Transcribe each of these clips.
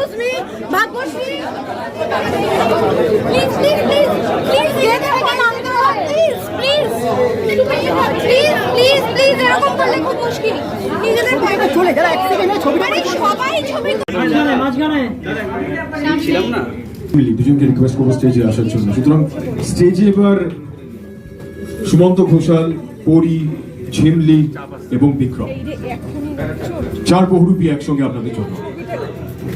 Excuse me Bhagyashree? Please please please please gate থেকে নামতে হবে please please please please please এরকম করলে খুব মুশকিল। নিজেদের ভয়টা চলে যারা এক সেকেন্ডে ছবি সবাই ছবি মিলি দুজনকে রিকোয়েস্ট করব স্টেজে আসার জন্য। সুতরাং স্টেজে এবার সুমন্ত ঘোষাল পরি ঝিমলি এবং বিক্রম। চার বহুরূপী একসঙ্গে আপনাদের জন্য।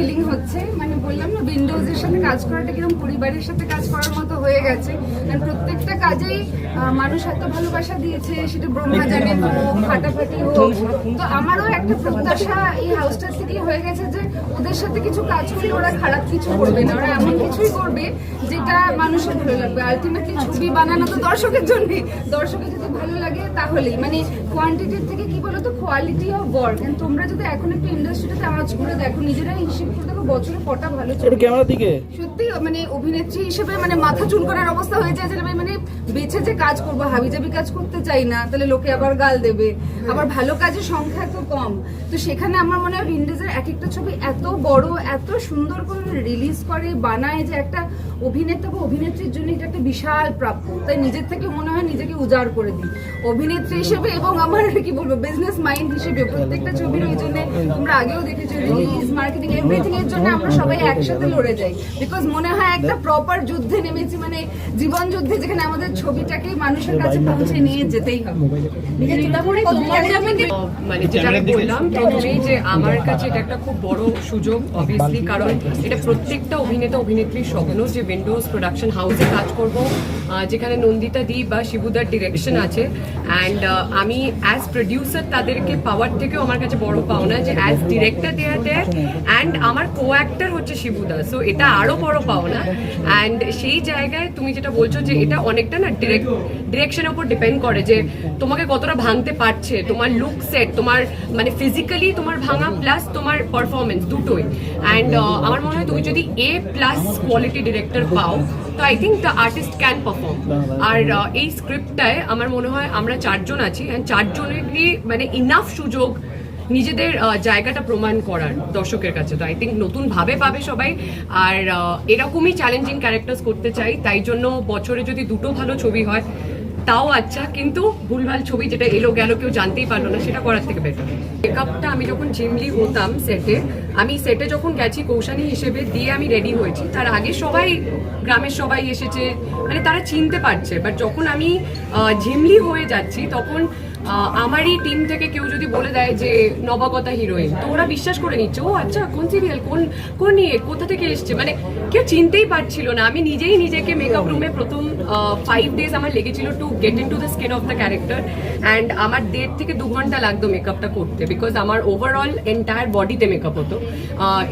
ফিলিং হচ্ছে। মানে বললাম না উইন্ডোজের সাথে কাজ করাটা কীরকম পরিবারের সাথে কাজ করার মতো হয়ে গেছে। আর প্রত্যেকটা কাজেই মানুষ এত ভালোবাসা দিয়েছে, সেটা ব্রহ্মা জানে হোক, ফাটাফাটি হোক। তো আমারও একটা প্রত্যাশা এই হাউসটার থেকে হয়ে গেছে যে ওদের সাথে কিছু কাজ করলে ওরা খারাপ কিছু করবে না। ওরা এমন কিছুই করবে যেটা মানুষের ভালো লাগবে। আলটিমেটলি ছবি বানানো তো দর্শকের জন্য। দর্শকের যদি ভালো লাগে তাহলেই। মানে কোয়ান্টিটির থেকে কি বলতো? কোয়ালিটি অফ ওয়ার্ক তোমরা যদি এখন একটু ইন্ডাস্ট্রিটাতে আওয়াজ করে দেখো নিজেরাই হিসেব করে দেখো বছরে কটা ভালো ছবি। ক্যামেরার দিকে? সত্যি মানে অভিনেত্রী হিসেবে মানে মাথা চুল করার অবস্থা হয়ে যায় যে আমি মানে বেছে যে কাজ করব হাবিজাবি কাজ করতে চাই না তাহলে লোকে আবার গাল দেবে। আবার ভালো কাজের সংখ্যা এত কম। তো সেখানে আমার মনে হয় উইন্ডোজের এক একটা ছবি এত বড় এত সুন্দর করে রিলিজ করে বানায় যে একটা অভিনেতা বা অভিনেত্রীর জন্য এটা একটা বিশাল প্রাপ্য। তাই নিজের থেকে মনে হয় নিজেকে উজাড় করে দিই। অভিনেত্রী হিসেবে এবং আমার কি বলব বিজনেস মাইন্ড হিসেবে প্রত্যেকটা ছবির ওই জন্য তোমরা আগেও দেখেছ রিলিজ মার্কেটিং এভরিথিং এর জন্য আমরা সবাই একসাথে লড়ে যাই। বিকজ মনে হয় একটা প্রপার যুদ্ধে নেমেছি মানে জীবন যুদ্ধে যেখানে আমাদের ছবিটাকে মানুষের কাছে পৌঁছে নিয়ে যেতেই হবে। মানে যেটা আমি বললাম প্রথমেই যে আমার কাছে এটা একটা খুব বড় সুযোগ অবভিয়াসলি কারণ এটা প্রত্যেকটা অভিনেতা অভিনেত্রীর স্বপ্ন যে উইন্ডোজ প্রোডাকশন হাউসে কাজ করব যেখানে নন্দিতা দি বা শিবুদার ডিরেকশন আছে। অ্যান্ড আমি অ্যাজ প্রডিউসার তাদেরকে পাওয়ার থেকেও আমার কাছে বড় পাওনা যে অ্যাজ ডিরেক্টর দেয়া দেয় অ্যান্ড আমার কো অ্যাক্টর হচ্ছে শিবুদা। সো এটা আরও বড় পাওনা। অ্যান্ড সেই জায়গায় তুমি যেটা বলছো যে এটা অনেকটা না ডিরেক্ট ডিরেকশনের উপর ডিপেন্ড করে যে তোমাকে কতটা ভাঙতে পারছে তোমার লুক সেট তোমার মানে ফিজিক্যালি তোমার ভাঙা প্লাস তোমার পারফরমেন্স দুটোই। অ্যান্ড আমার মনে হয় তুমি যদি এ প্লাস কোয়ালিটি ডিরেক্টর পাও, তো I think the artist can perform আর এই স্ক্রিপ্টটায় আমার মনে হয় আমরা চারজন আছি অ্যান্ড চারজনেরই মানে ইনাফ সুযোগ নিজেদের জায়গাটা প্রমাণ করার দর্শকের কাছে। তো আই থিঙ্ক নতুন ভাবে পাবে সবাই। আর এরকমই চ্যালেঞ্জিং ক্যারেক্টার্স করতে চাই, তাই জন্য বছরে যদি দুটো ভালো ছবি হয় তাও আচ্ছা কিন্তু ভুলভাল ছবি যেটা এলো গেল কেউ জানতেই পারল না, সেটা করার থেকে বেটার মেকআপটা আমি যখন জিমলি হতাম সেটে আমি সেটে যখন গেছি কৌশানি হিসেবে, দিয়ে আমি রেডি হয়েছি। তার আগে সবাই, গ্রামের সবাই এসেছে মানে তারা চিনতে পারছে। বাট যখন আমি ঝিমলি হয়ে যাচ্ছি, তখন আমারই টিম থেকে কেউ যদি বলে দেয় যে নবাগতা হিরোইন তো ওরা বিশ্বাস করে নিচ্ছে, ও আচ্ছা কোন সিরিয়াল কোন কোন নিয়ে কোথা থেকে এসছে? মানে কেউ চিনতেই পারছিল না। আমি নিজেই নিজেকে মেকআপ রুমে প্রথম ফাইভ ডেজ আমার লেগেছিল to get into the skin of the character and আমার দেড় থেকে দু ঘণ্টা লাগতো মেকআপটা করতে বিকজ আমার ওভারঅল এন্টায়ার বডিতে মেকআপ হতো।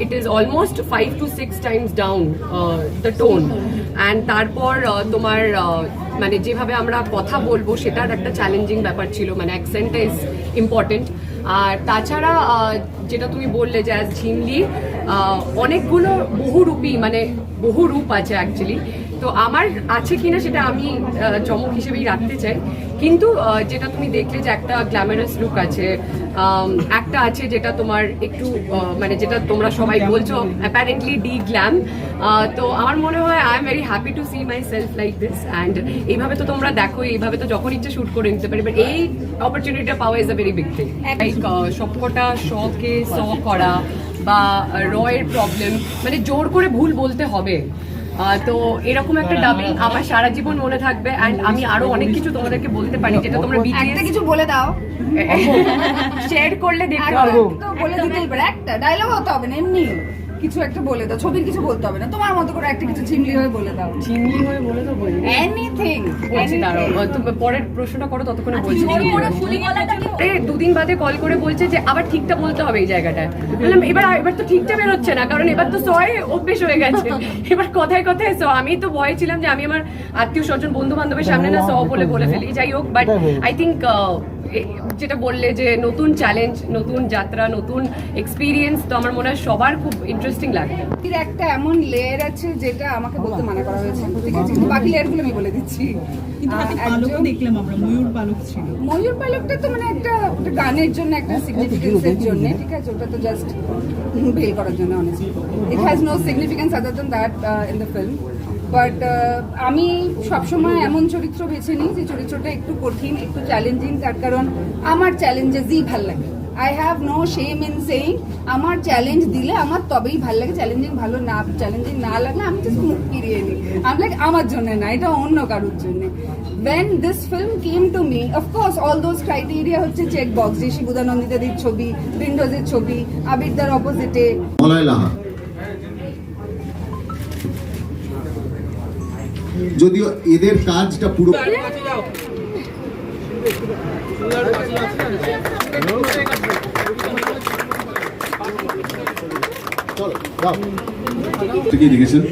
It is almost five to six times down the tone and তারপর তোমার মানে যেভাবে আমরা কথা বলব সেটার একটা চ্যালেঞ্জিং ব্যাপার ছিল মানে অ্যাকসেন্টটা ইজ ইম্পর্টেন্ট আর তাছাড়া যেটা তুমি বললে যে অ্যাজ ঝিমলি অনেকগুলো বহুরূপী মানে বহু রূপ আছে অ্যাকচুয়ালি তো আমার আছে কিনা সেটা আমি চমক হিসেবেই রাখতে চাই। কিন্তু যেটা তুমি দেখলে যে একটা গ্ল্যামারাস লুক আছে একটা আছে যেটা তোমার একটু মানে যেটা তোমরা সবাই বলছো অ্যাপারেন্টলি ডি গ্ল্যাম তো আমার মনে হয় I am very happy to see myself like this and এইভাবে তো তোমরা দেখো এইভাবে তো যখন ইচ্ছে শুট করে নিতে পারি বাট এই অপরচুনিটিটা পাওয়া is a very big thing like সবকটা শখে শ করা বা রয়ের প্রবলেম মানে জোর করে ভুল বলতে হবে। তো এরকম একটা ডাবিং আমার সারা জীবন মনে থাকবে অ্যান্ড আমি আরও অনেক কিছু তোমাদেরকে বলতে পারি যেটা তোমরা বিটিএস কিছু বলে দাও। শেয়ার করলে দেখতে পাবো। তো বলে দিতেই পারে। একটা ডায়লগ হতে হবে না এমনি কিছু একটা বলে দাও ছবির কিছু বলতে হবে না। তোমার মতো করে একটা কিছু চিমলি হয়ে বলে দাও। চিংড়ি হয়ে বলে দাও বলি বলছি দাঁড়াও পরের প্রশ্নটা করো ততক্ষণে বলছি। ফুলি দুদিন বাদে কল করে বলছে যে আবার ঠিকটা বলতে হবে এই জায়গাটায়। বললাম এবার এবার তো ঠিকটা বেরোচ্ছে না কারণ এবার তো সয় অভ্যেস হয়ে গেছে। এবার কথায় কথায় স আমি তো ভয় ছিলাম যে আমি আমার আত্মীয় স্বজন বন্ধু বান্ধবের সামনে না স বলে বলে ফেলি। যাই হোক বাট আই থিঙ্ক যেটা বললে যে নতুন চ্যালেঞ্জ নতুন যাত্রা নতুন এক্সপিরিয়েন্স তো আমার মনে হয় সবার খুব ইন্টারেস্টিং লাগবে। এর একটা এমন লেয়ার আছে যেটা আমাকে বলতে মানা করা হয়েছে। ঠিক আছে? কিন্তু বাকি লেয়ারগুলো আমি বলে দিচ্ছি। দেখলাম আমরা ময়ূর পালক ছিল। ময়ূর পালকটা তো মানে একটা একটা গানের জন্য একটা সিগনিফিকেন্সের জন্য। ঠিক আছে? ওটা তো জাস্ট বেল করার জন্য honestly it has no significance other than that in the film but আমি সবসময় এমন চরিত্র বেছে নিই যে চরিত্রটা একটু কঠিন, একটু চ্যালেঞ্জিং তার কারণ আমার চ্যালেঞ্জেসই ভালো লাগে। I have no shame in saying আমার চ্যালেঞ্জ দিলে আমার তবেই ভালো লাগে। চ্যালেঞ্জিং ভালো না চ্যালেঞ্জিং না লাগলে আমি জাস্ট মুখ ফিরিয়ে নিই। আমি লাইক আমার জন্য না, এটা অন্য কারোর জন্য। When this film came to me, of all those criteria হচ্ছে চেক বক্স যে শিবুদানন্দিতাদির ছবি উইন্ডোজের ছবি, আবিরদার অপোজিটে যদিও এদের কাজটা পুরো থেকেই দেখেছেন।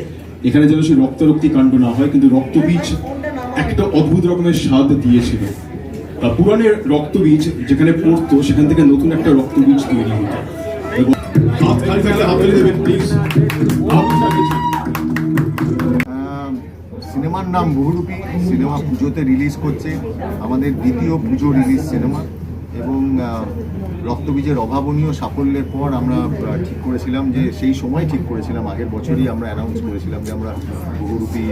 এখানে যেন সেই রক্তারক্তি কাণ্ড না হয় কিন্তু রক্তবীজ একটা অদ্ভুত রকমের স্বাদ দিয়েছিল। আহ, পুরাণের রক্তবীজ যেখানে পড়তো সেখান থেকে নতুন একটা রক্তবীজ তৈরি হতো। এবং হাত খালি থাকলে হাত তুলে দেবেন প্লিজ সিনেমার নাম বহুরূপী। সিনেমা পুজোতে রিলিজ করছে আমাদের দ্বিতীয় পুজো রিলিজ সিনেমা এবং রক্তবীজের অভাবনীয় সাফল্যের পর আমরা ঠিক করেছিলাম যে সেই সময় ঠিক করেছিলাম আগের বছরই আমরা অ্যানাউন্স করেছিলাম যে আমরা বহুরূপী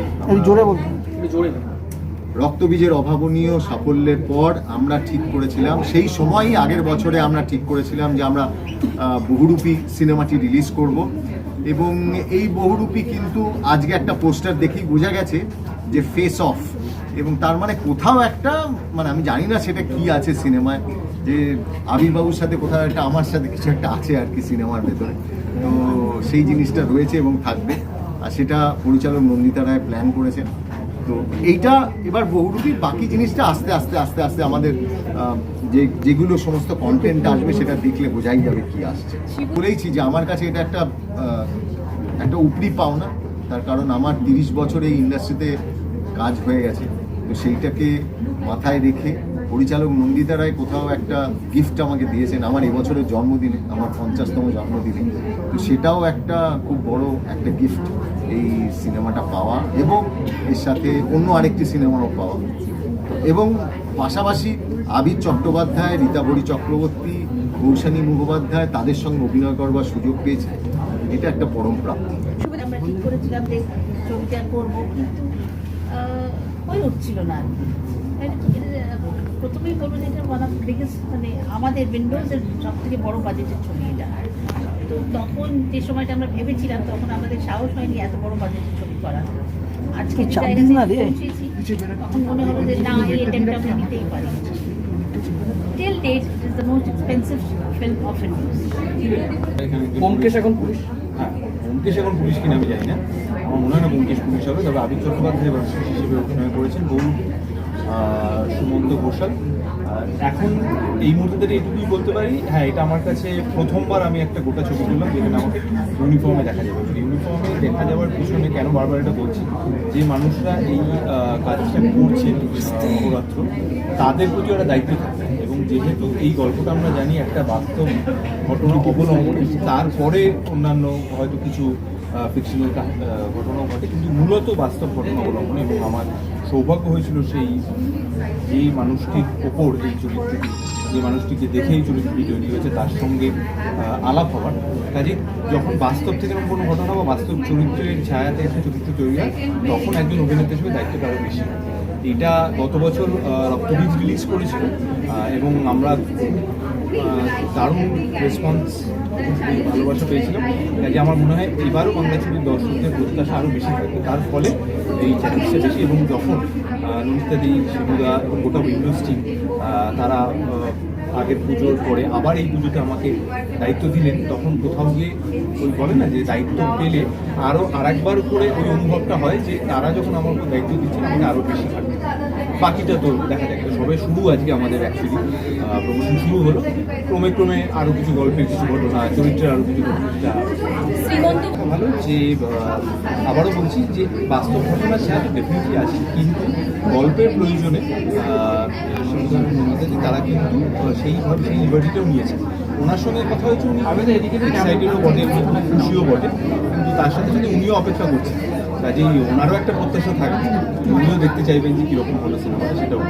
রক্তবীজের অভাবনীয় সাফল্যের পর আমরা ঠিক করেছিলাম সেই সময়ই আগের বছরে আমরা ঠিক করেছিলাম যে আমরা বহুরূপী সিনেমাটি রিলিজ করব এবং এই বহুরূপী কিন্তু আজকে একটা পোস্টার দেখেই বোঝা গেছে যে ফেস অফ এবং তার মানে কোথাও একটা মানে আমি জানি না সেটা কি আছে সিনেমায়, যে আবির্বাবুর সাথে কোথাও একটা, আমার সাথে কিছু একটা আছে আর কি সিনেমার ভেতরে। তো সেই জিনিসটা রয়েছে এবং থাকবে, আর সেটা পরিচালক নন্দিতা রায় প্ল্যান করেছেন। তো এইটা এবার বহুরূপী বাকি জিনিসটা আস্তে আস্তে আস্তে আস্তে আমাদের যে, যেগুলো সমস্ত কন্টেন্ট আসবে সেটা দেখলে বোঝাই যাবে কি আসছে। বলেইছি যে আমার কাছে এটা একটা একটা উপরি পাওনা, তার কারণ আমার তিরিশ বছর এই ইন্ডাস্ট্রিতে কাজ হয়ে গেছে। তো সেইটাকে মাথায় রেখে পরিচালক নন্দিতা রায় কোথাও একটা গিফট আমাকে দিয়েছেন আমার এবছরের জন্মদিনে, আমার পঞ্চাশতম জন্মদিনে। তো সেটাও একটা খুব বড় একটা গিফট এই সিনেমাটা পাওয়া এবং এর সাথে অন্য আরেকটি সিনেমাও পাওয়া। এবং পাশাপাশি আবির চট্টোপাধ্যায় রীতাবরী চক্রবর্তী কৌশানী মুখোপাধ্যায় তাদের সঙ্গে অভিনয় করবার সুযোগ পেয়েছে। এটা একটা পরম প্রাপ্তি আমরা ঠিক করেছিলাম যে ছবিটা করব কিন্তু আহ, হয়ে উঠছিল না প্রথমেই বলব যে এটা ওয়ান অফ বিগেস্ট মানে আমাদের উইন্ডোজের সব থেকে বড় বাজেটের ছবি এটা। তো তখন যে সময়টা আমরা ভেবেছিলাম তখন আমাদের সাহস হয়নি এত বড় বাজেটের ছবি করা আজকে তখন মনে হলো যে না এই অ্যাটেম্পটা আমরা নিতেই পারি। Till date is the most expensive film of India's Byomkesh এখন পুলিশ? হ্যাঁ ব্যোমকেশ এখন পুলিশ কিনা আমি জানি না। আমার মনে হয় ব্যোমকেশ পুলিশ হবে। তবে আবির চট্টোপাধ্যায় পুলিশ হিসেবে অভিনয় করেছেন। বহু সুমন্ত ঘোষাল। এখন এই মুহূর্তে দাঁড়িয়ে এটুকুই বলতে পারি হ্যাঁ এটা আমার কাছে প্রথমবার আমি একটা গোটা ছবি তুললাম যেখানে আমাকে ইউনিফর্মে দেখা যাবে। ইউনিফর্মে দেখা যাওয়ার পিছনে কেন বারবার এটা বলছি? যে মানুষরা এই কাজটা করছেন আহ, অহোরাত্র তাদের প্রতি একটা দায়িত্ব থাকে এবং যেহেতু এই গল্পটা আমরা জানি একটা বাস্তব ঘটনা অবলম্বনে তারপরে অন্যান্য হয়তো কিছু ফিকশনাল ঘটনাও ঘটে। কিন্তু মূলত বাস্তব ঘটনা অবলম্বনে এবং আমার সৌভাগ্য হয়েছিল সেই, যেই মানুষটির ওপর এই চরিত্রটি, যে মানুষটিকে দেখে এই চরিত্রটি তৈরি হয়েছে, তার সঙ্গে আলাপ হওয়ার। কাজে যখন বাস্তব থেকে কোনো ঘটনা বা বাস্তব চরিত্রের ছায়াতে একটা চরিত্র তৈরি হয়, তখন একজন অভিনেতা হিসেবে দায়িত্বটা আরও বেশি। এটা গত বছর রক্তবীজ রিলিজ করেছিল এবং আমরা দারুণ রেসপন্স ভালোবাসা পেয়েছিলাম। কাজে আমার মনে হয় এবারও বাংলা ছবির দর্শকদের প্রত্যাশা আরও বেশি থাকবে। তার ফলে এই চ্যালেঞ্জটা বেশি এবং যখন নমিতাদি শিবুদা এবং গোটা উইন্ডোজ টিম তারা আগের পুজোর পরে আবার এই পুজোতে আমাকে দায়িত্ব দিলেন, তখন কোথাও গিয়ে ওই বলে না যে দায়িত্ব পেলে আরও আরেকবার করে ওই অনুভবটা হয় যে তারা যখন আমার দায়িত্ব দিচ্ছেন, আমাকে আরও বেশি থাকবে। বাকিটা তো দেখা যাক সবে শুরু আজকে আমাদের অ্যাকচুয়ালি প্রমোশন শুরু হলো। ক্রমে ক্রমে আরও কিছু গল্পের কিছু ঘটনা চরিত্রের আরও কিছু ঘটনা। ভালো যে আবারও বলছি যে বাস্তব ঘটনা সেটা তো ডেফিনেটলি আছে কিন্তু গল্পের প্রয়োজনে যে তারা কিন্তু সেইভাবে সেই লিবার্টিটাও নিয়েছে ওনার সঙ্গে কথা হয়েছে উনি এক্সাইটেডও বটে খুশিও বটে কিন্তু তার সাথে সাথে উনিও অপেক্ষা করছেন। কাজেই ওনারও একটা প্রত্যাশা থাকবে। উনিও দেখতে চাইবেন যে কীরকম হলো সিনেমাটা সেটাও।